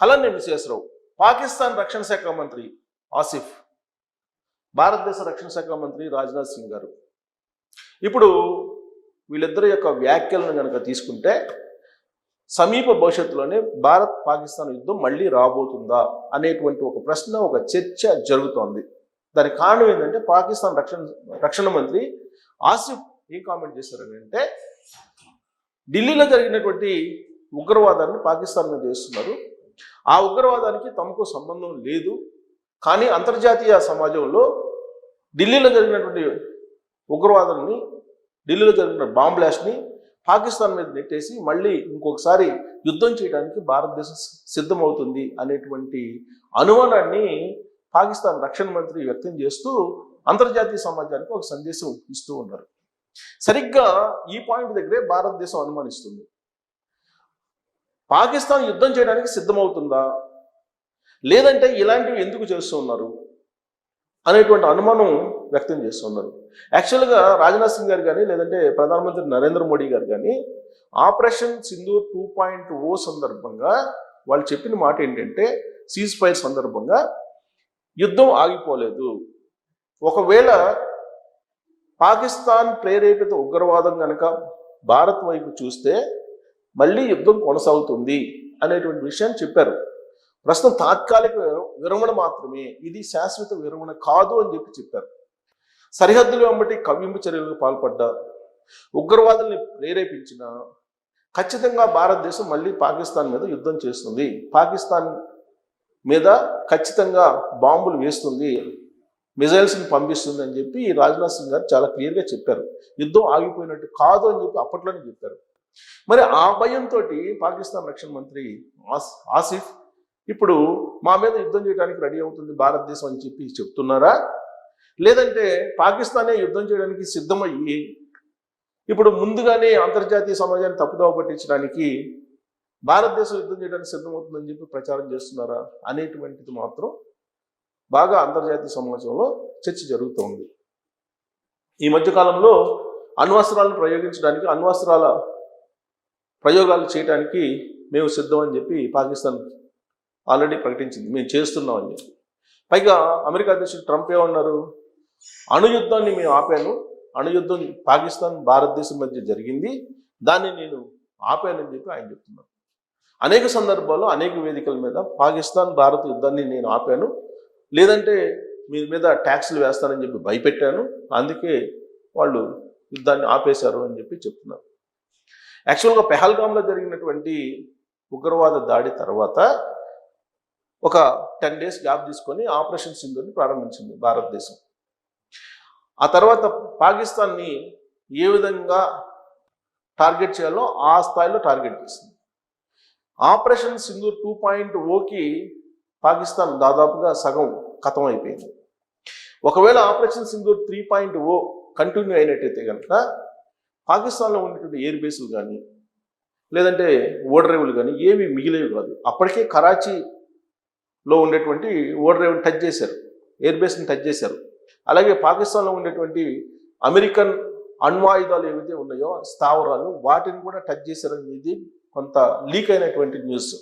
అలానే విశ్వేశ్వరరావు పాకిస్తాన్ రక్షణ శాఖ మంత్రి ఆసిఫ్ భారతదేశ రక్షణ శాఖ మంత్రి రాజ్నాథ్ సింగ్ గారు. ఇప్పుడు వీళ్ళిద్దరి యొక్క వ్యాఖ్యలను కనుక తీసుకుంటే సమీప భవిష్యత్తులోనే భారత్ పాకిస్తాన్ యుద్ధం మళ్ళీ రాబోతుందా అనేటువంటి ఒక ప్రశ్న ఒక చర్చ జరుగుతోంది. దానికి కారణం ఏంటంటే పాకిస్తాన్ రక్షణ రక్షణ మంత్రి ఆసిఫ్ ఏం కామెంట్ చేశారని అంటే ఢిల్లీలో జరిగినటువంటి ఉగ్రవాదాన్ని పాకిస్తాన్ మీద చేస్తున్నారు ఆ ఉగ్రవాదానికి తమకు సంబంధం లేదు. కానీ అంతర్జాతీయ సమాజంలో ఢిల్లీలో జరిగినటువంటి ఉగ్రవాదాన్ని ఢిల్లీలో జరిగిన బాంబ్ బ్లాస్ట్ని పాకిస్తాన్ మీద నెట్టేసి మళ్ళీ ఇంకొకసారి యుద్ధం చేయడానికి భారతదేశం సిద్ధమవుతుంది అనేటువంటి అనుమానాన్ని పాకిస్తాన్ రక్షణ మంత్రి వ్యక్తం చేస్తూ అంతర్జాతీయ సమాజానికి ఒక సందేశం ఇస్తూ ఉన్నారు. సరిగ్గా ఈ పాయింట్ దగ్గరే భారతదేశం అనుమానిస్తుంది. పాకిస్తాన్ యుద్ధం చేయడానికి సిద్ధమవుతుందా? లేదంటే ఇలాంటివి ఎందుకు చేస్తూ ఉన్నారు? అనేటువంటి అనుమానం వ్యక్తం చేస్తున్నారు యాక్చువల్గా రాజ్నాథ్ సింగ్ గారు కానీ లేదంటే ప్రధానమంత్రి నరేంద్ర మోడీ గారు కానీ operation Sindoor two point O సందర్భంగా వాళ్ళు చెప్పిన మాట ఏంటంటే సీజ్ ఫైర్ సందర్భంగా యుద్ధం ఆగిపోలేదు. ఒకవేళ పాకిస్తాన్ ప్రేరేపిత ఉగ్రవాదం కనుక భారత్ వైపు చూస్తే మళ్ళీ యుద్ధం కొనసాగుతుంది అనేటువంటి విషయాన్ని చెప్పారు. ప్రస్తుతం తాత్కాలిక విరమణ మాత్రమే. ఇది శాశ్వత విరమణ కాదు అని చెప్పి చెప్పారు. సరిహద్దులు వెంబటి కవ్వింపు చర్యలకు పాల్పడ్డ ఉగ్రవాదుల్ని ప్రేరేపించిన ఖచ్చితంగా భారతదేశం మళ్ళీ పాకిస్తాన్ మీద యుద్ధం చేస్తుంది. పాకిస్తాన్ మీద ఖచ్చితంగా బాంబులు వేస్తుంది మిజైల్స్ని పంపిస్తుంది అని చెప్పి రాజ్నాథ్ సింగ్ గారు చాలా క్లియర్గా చెప్పారు. యుద్ధం ఆగిపోయినట్టు కాదు అని చెప్పి అప్పట్లోనే చెప్పారు. మరి ఆ భయంతో పాకిస్తాన్ రక్షణ మంత్రి ఆస్- ఆసిఫ్ ఇప్పుడు మా మీద యుద్ధం చేయడానికి రెడీ అవుతుంది భారతదేశం అని చెప్పి చెప్తున్నారా? లేదంటే పాకిస్తానే యుద్ధం చేయడానికి సిద్ధమయ్యి ఇప్పుడు ముందుగానే అంతర్జాతీయ సమాజాన్ని తప్పుదోవ పట్టించడానికి భారతదేశం యుద్ధం చేయడానికి సిద్ధమవుతుందని చెప్పి ప్రచారం చేస్తున్నారా? అనేటువంటిది మాత్రం బాగా అంతర్జాతీయ సమాజంలో చర్చ జరుగుతోంది. ఈ మధ్యకాలంలో అణ్వస్త్రాలను ప్రయోగించడానికి అణ్వస్త్రాల ప్రయోగాలు చేయడానికి మేము సిద్ధం అని చెప్పి పాకిస్తాన్ ఆల్రెడీ ప్రకటించింది. మేము చేస్తున్నాం అని చెప్పి. పైగా అమెరికా అధ్యక్షుడు ట్రంప్ ఏమన్నారు? అణుయుద్ధాన్ని మేము ఆపాను. అణుయుద్ధం పాకిస్తాన్ భారతదేశం మధ్య జరిగింది. దాన్ని నేను ఆపానని చెప్పి ఆయన చెప్తున్నారు. అనేక సందర్భాల్లో అనేక వేదికల మీద పాకిస్తాన్ భారత్ యుద్ధాన్ని నేను ఆపాను. లేదంటే మీ మీద ట్యాక్స్లు వేస్తానని చెప్పి భయపెట్టాను. అందుకే వాళ్ళు యుద్ధాన్ని ఆపేశారు అని చెప్పి చెప్తున్నారు. యాక్చువల్గా పెహల్గామ్లో జరిగినటువంటి ఉగ్రవాద దాడి తర్వాత ఒక టెన్ డేస్ గ్యాప్ తీసుకొని ఆపరేషన్ సింధుని ప్రారంభించింది భారతదేశం. ఆ తర్వాత పాకిస్తాన్ని ఏ విధంగా టార్గెట్ చేయాలో ఆ స్థాయిలో టార్గెట్ చేసింది. ఆపరేషన్ సింధు టూ పాయింట్ ఓకి పాకిస్తాన్ దాదాపుగా సగం ఖతం అయిపోయింది. ఒకవేళ operation Sindhu three point O continue అయినట్టయితే కనుక పాకిస్తాన్లో ఉన్నటువంటి ఎయిర్ బేసులు కానీ లేదంటే ఓడరేవులు కానీ ఏవి మిగిలేవి కాదు. అప్పటికే కరాచీలో ఉండేటువంటి ఓడరేవుని టచ్ చేశారు. ఎయిర్ బేస్ని టచ్ చేశారు. అలాగే పాకిస్తాన్లో ఉండేటువంటి అమెరికన్ అణ్వాయుధాలు ఏవైతే ఉన్నాయో స్థావరాలు వాటిని కూడా టచ్ చేశారనేది కొంత లీక్ అయినటువంటి న్యూస్.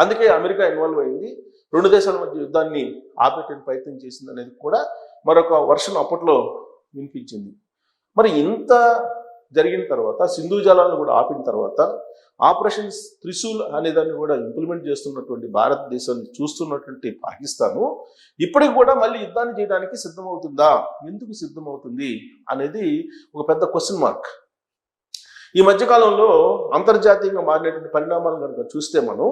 అందుకే అమెరికా ఇన్వాల్వ్ అయింది. రెండు దేశాల మధ్య యుద్ధాన్ని ఆపేటువంటి ప్రయత్నం చేసింది అనేది కూడా మరొక వర్షన్ అప్పట్లో వినిపించింది. మరి ఇంత జరిగిన తర్వాత సింధు జలాలను కూడా ఆపిన తర్వాత ఆపరేషన్ త్రిశూల్ అనే దాన్ని కూడా ఇంప్లిమెంట్ చేస్తున్నటువంటి భారతదేశాన్ని చూస్తున్నటువంటి పాకిస్తాను ఇప్పటికి కూడా మళ్ళీ యుద్ధాన్ని చేయడానికి సిద్ధమవుతుందా? ఎందుకు సిద్ధమవుతుంది? అనేది ఒక పెద్ద క్వశ్చన్ మార్క్ ఈ మధ్యకాలంలో అంతర్జాతీయంగా మారినటువంటి పరిణామాలు కనుక చూస్తే మనం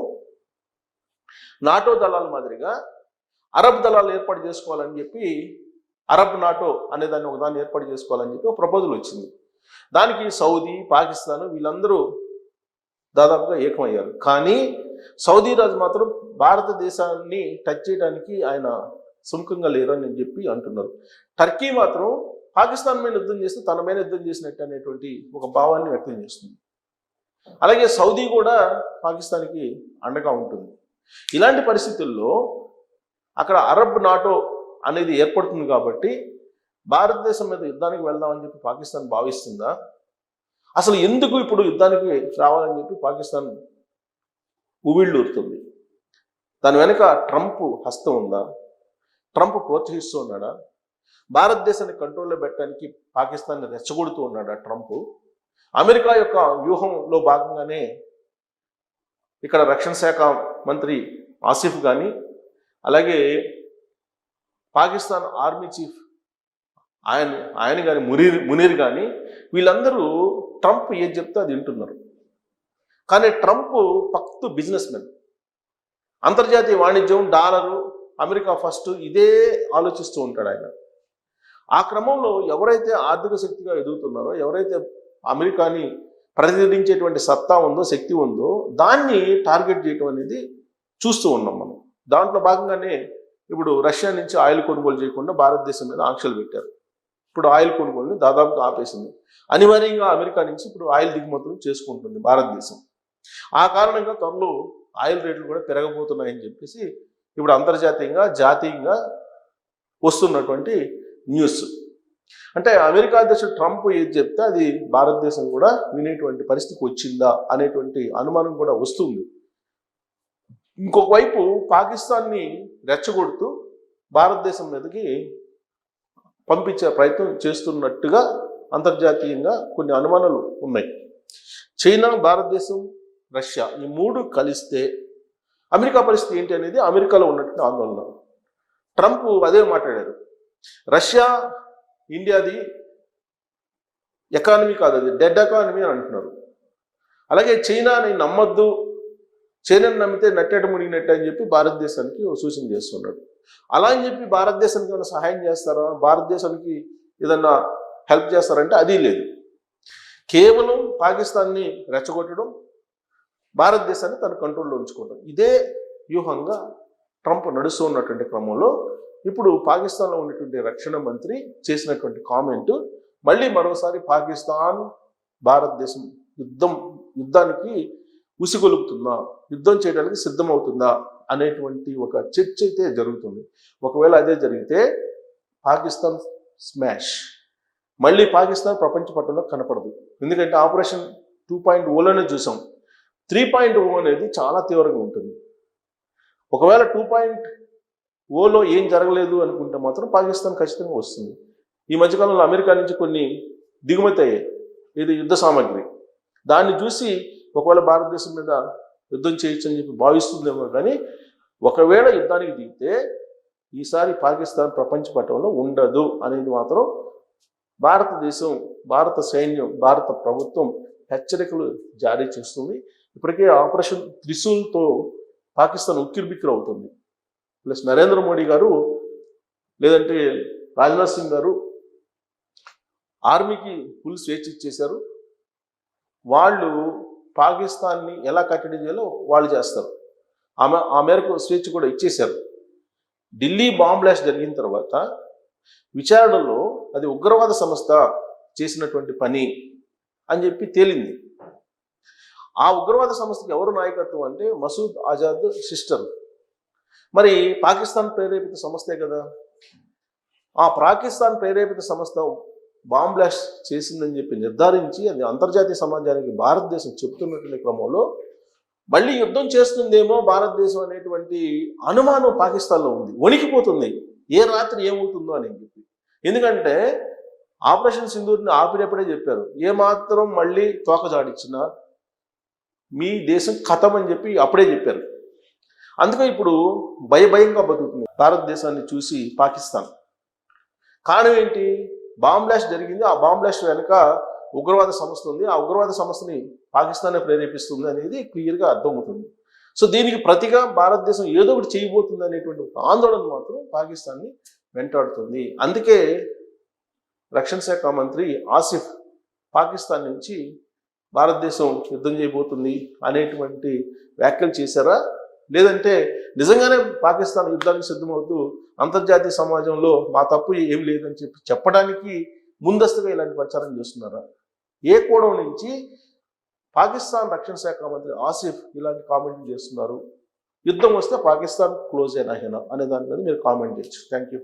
నాటో దళాల మాదిరిగా అరబ్ దళాలు ఏర్పాటు చేసుకోవాలని చెప్పి అరబ్ నాటో అనే దాన్ని ఒకదాన్ని ఏర్పాటు చేసుకోవాలని చెప్పి ఒక ప్రపోజల్ వచ్చింది. దానికి సౌదీ పాకిస్తాన్ వీళ్ళందరూ దాదాపుగా ఏకమయ్యారు. కానీ సౌదీ రాజు మాత్రం భారతదేశాన్ని టచ్ చేయడానికి ఆయన సుముఖంగా లేరని చెప్పి అంటున్నారు. టర్కీ మాత్రం పాకిస్తాన్ మీద యుద్ధం చేస్తే తన మీద యుద్ధం చేసినట్టు అనేటువంటి ఒక భావాన్ని వ్యక్తం చేస్తుంది. అలాగే సౌదీ కూడా పాకిస్తాన్కి అండగా ఉంటుంది. ఇలాంటి పరిస్థితుల్లో అక్కడ అరబ్ నాటో అనేది ఏర్పడుతుంది కాబట్టి భారతదేశం మీద యుద్ధానికి వెళ్దామని చెప్పి పాకిస్తాన్ భావిస్తుందా? అసలు ఎందుకు ఇప్పుడు యుద్ధానికి రావాలని చెప్పి పాకిస్తాన్ ఉవిళ్ళూరుతుంది దాని వెనుక ట్రంప్ హస్తం ఉందా? ట్రంప్ ప్రోత్సహిస్తూ ఉన్నాడా? భారతదేశాన్ని కంట్రోల్లో పెట్టడానికి పాకిస్తాన్ని రెచ్చగొడుతూ ఉన్నాడా ట్రంప్? అమెరికా యొక్క వ్యూహంలో భాగంగానే ఇక్కడ రక్షణ శాఖ మంత్రి ఆసిఫ్ కానీ అలాగే పాకిస్తాన్ ఆర్మీ చీఫ్ ఆయన ఆయన కానీ మునీర్ మునీర్ కానీ వీళ్ళందరూ ట్రంప్ ఏం చెప్తే అది వింటున్నారు. కానీ ట్రంప్ పక్తు బిజినెస్ మెన్. అంతర్జాతీయ వాణిజ్యం డాలరు అమెరికా ఫస్ట్ ఇదే ఆలోచిస్తూ ఉంటాడు ఆయన. ఆ క్రమంలో ఎవరైతే ఆర్థిక శక్తిగా ఎదుగుతున్నారో ఎవరైతే అమెరికాని ప్రతిఘటించేటువంటి సత్తా ఉందో శక్తి ఉందో దాన్ని టార్గెట్ చేయటం అనేది చూస్తూ ఉన్నాం మనం. దాంట్లో భాగంగానే ఇప్పుడు రష్యా నుంచి ఆయిల్ కొనుగోలు చేయకుండా భారతదేశం మీద ఆంక్షలు పెట్టారు. ఇప్పుడు ఆయిల్ కొనుగోలుని దాదాపుగా ఆపేసింది. అనివార్యంగా అమెరికా నుంచి ఇప్పుడు ఆయిల్ దిగుమతులు చేసుకుంటుంది భారతదేశం. ఆ కారణంగా త్వరలో ఆయిల్ రేట్లు కూడా పెరగబోతున్నాయని చెప్పేసి ఇప్పుడు అంతర్జాతీయంగా జాతీయంగా వస్తున్నటువంటి న్యూస్. అంటే అమెరికా అధ్యక్షుడు ట్రంప్ ఏది చెప్తే అది భారతదేశం కూడా వినేటువంటి పరిస్థితికి వచ్చిందా అనేటువంటి అనుమానం కూడా వస్తుంది. ఇంకొక వైపు పాకిస్తాన్ని రెచ్చగొడుతూ భారతదేశం మీదకి పంపించే ప్రయత్నం చేస్తున్నట్టుగా అంతర్జాతీయంగా కొన్ని అనుమానాలు ఉన్నాయి. చైనా భారతదేశం రష్యా ఈ మూడు కలిస్తే అమెరికా పరిస్థితి ఏంటి అనేది అమెరికాలో ఉన్నట్టు ఆందోళన. ట్రంప్ అదే మాట్లాడారు. రష్యా ఇండియాది ఎకానమీ కాదు అది డెడ్ ఎకానమీ అని అంటున్నారు. అలాగే చైనాని నమ్మొద్దు చైనాని నమ్మితే నట్టేట మునిగినట్టు అని చెప్పి భారతదేశానికి సూచన చేస్తున్నాడు అలా అని చెప్పి భారతదేశానికి ఏమైనా సహాయం చేస్తారా? భారతదేశానికి ఏదన్నా హెల్ప్ చేస్తారంటే అది లేదు. కేవలం పాకిస్తాన్ని రెచ్చగొట్టడం భారతదేశాన్ని తన కంట్రోల్లో ఉంచుకోవడం. ఇదే వ్యూహంగా ట్రంప్ నడుస్తూ ఉన్నటువంటి క్రమంలో ఇప్పుడు పాకిస్తాన్లో ఉన్నటువంటి రక్షణ మంత్రి చేసినటువంటి కామెంట్ మళ్ళీ మరోసారి పాకిస్తాన్ భారతదేశం యుద్ధం యుద్ధానికి ఉసిగొలుపుతుందా? యుద్ధం చేయడానికి సిద్ధమవుతుందా? అనేటువంటి ఒక చర్చ అయితే జరుగుతుంది. ఒకవేళ అదే జరిగితే పాకిస్తాన్ స్మాష్. మళ్ళీ పాకిస్తాన్ ప్రపంచ పట్టంలో కనపడదు. ఎందుకంటే ఆపరేషన్ టూ పాయింట్ ఓలోనే చూసాం. త్రీ పాయింట్ ఓ అనేది చాలా తీవ్రంగా ఉంటుంది. ఒకవేళ టూ పాయింట్ ఓలో ఏం జరగలేదు అనుకుంటే మాత్రం పాకిస్తాన్ ఖచ్చితంగా వస్తుంది. ఈ మధ్యకాలంలో అమెరికా నుంచి కొన్ని దిగుమతి అయ్యాయి. ఇది యుద్ధ సామాగ్రి. దాన్ని చూసి ఒకవేళ భారతదేశం మీద యుద్ధం చేయొచ్చు అని చెప్పి భావిస్తుందేమో కానీ ఒకవేళ యుద్ధానికి దిగితే ఈసారి పాకిస్తాన్ ప్రపంచ పటంలో ఉండదు అనేది మాత్రం భారతదేశం భారత సైన్యం భారత ప్రభుత్వం హెచ్చరికలు జారీ చేస్తుంది. ఇప్పటికే ఆపరేషన్ త్రిశూల్తో పాకిస్తాన్ ఉక్కిరిబిక్కిరి అవుతుంది ప్లస్ నరేంద్ర మోడీ గారు లేదంటే రాజ్నాథ్ సింగ్ గారు ఆర్మీకి ఫుల్ స్వేచ్ఛ ఇచ్చేశారు. వాళ్ళు పాకిస్తాన్ని ఎలా కట్టడి చేయాలో వాళ్ళు చేస్తారు. ఆమె ఆ మేరకు స్వేచ్ఛ కూడా ఇచ్చేశారు. ఢిల్లీ బాంబ్ బ్లాస్ట్ జరిగిన తర్వాత విచారణలో అది ఉగ్రవాద సంస్థ చేసినటువంటి పని అని చెప్పి తేలింది. ఆ ఉగ్రవాద సంస్థకి ఎవరు నాయకత్వం అంటే మసూద్ ఆజాద్ సిస్టర్. మరి పాకిస్తాన్ ప్రేరేపిత సంస్థే కదా. ఆ పాకిస్తాన్ ప్రేరేపిత సంస్థ బాంబ్ బ్లాస్ట్ చేసిందని చెప్పి నిర్ధారించి అది అంతర్జాతీయ సమాజానికి భారతదేశం చెప్తున్నటువంటి క్రమంలో మళ్ళీ యుద్ధం చేస్తుందేమో భారతదేశం అనేటువంటి అనుమానం పాకిస్తాన్లో ఉంది వణికిపోతుంది. ఏ రాత్రి ఏమవుతుందో అని చెప్పి. ఎందుకంటే ఆపరేషన్ సింధూర్ని ఆపినప్పుడే చెప్పారు ఏ మాత్రం మళ్ళీ తోకజాడిచ్చినా మీ దేశం కథం అని చెప్పి అప్పుడే చెప్పారు. అందుకే ఇప్పుడు భయభయంగా బతుకుతుంది భారతదేశాన్ని చూసి పాకిస్తాన్. కారణం ఏంటి? బాంబ్ బ్లాస్ట్ జరిగింది. ఆ బాంబ్ బ్లాస్ట్ వెనుక ఉగ్రవాద సంస్థ ఉంది. ఆ ఉగ్రవాద సంస్థని పాకిస్తానే ప్రేరేపిస్తుంది అనేది క్లియర్గా అర్థమవుతుంది. సో దీనికి ప్రతిగా భారతదేశం ఏదో ఒకటి చేయబోతుంది అనేటువంటి ఒక ఆందోళన మాత్రం పాకిస్తాన్ని వెంటాడుతుంది. అందుకే రక్షణ శాఖ మంత్రి ఆసిఫ్ పాకిస్తాన్ నుంచి భారతదేశం యుద్ధం చేయబోతుంది అనేటువంటి వ్యాఖ్యలు చేశారా? లేదంటే నిజంగానే పాకిస్తాన్ యుద్ధానికి సిద్ధమవుతూ అంతర్జాతీయ సమాజంలో మా తప్పు ఏం లేదని చెప్పి చెప్పడానికి ముందస్తుగా ఇలాంటి ప్రచారం చేస్తున్నారా? ఏ కోణం నుంచి పాకిస్తాన్ రక్షణ శాఖ మంత్రి ఆసిఫ్ ఇలాంటి కామెంట్లు చేస్తున్నారు? యుద్ధం వస్తే పాకిస్తాన్ క్లోజ్ అయినా అనే దాని మీద మీరు కామెంట్ చేయొచ్చు. Thank you